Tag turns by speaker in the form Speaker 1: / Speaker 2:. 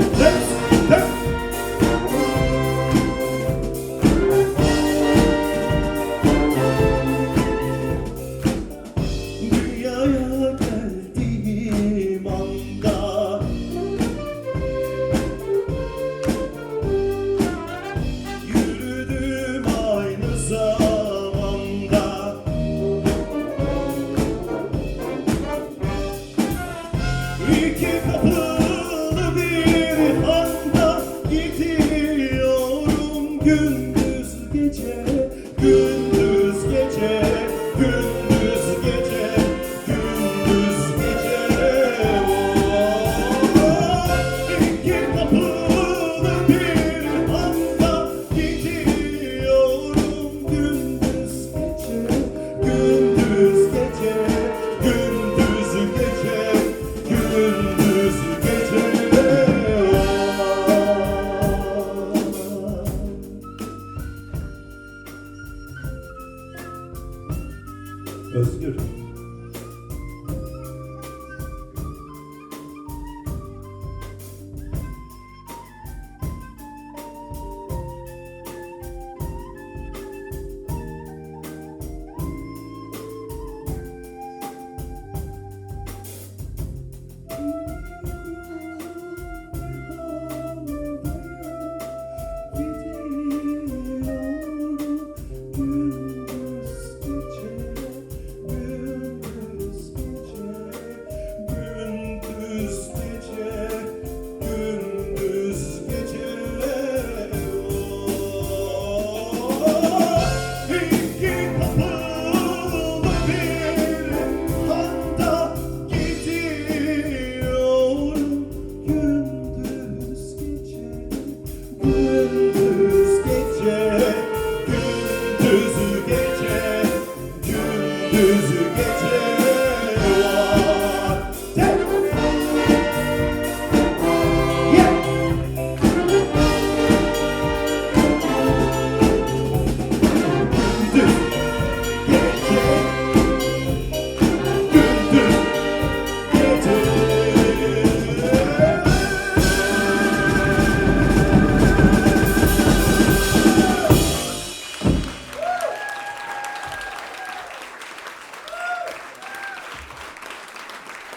Speaker 1: Yeah. You. Özgür gündüz gece.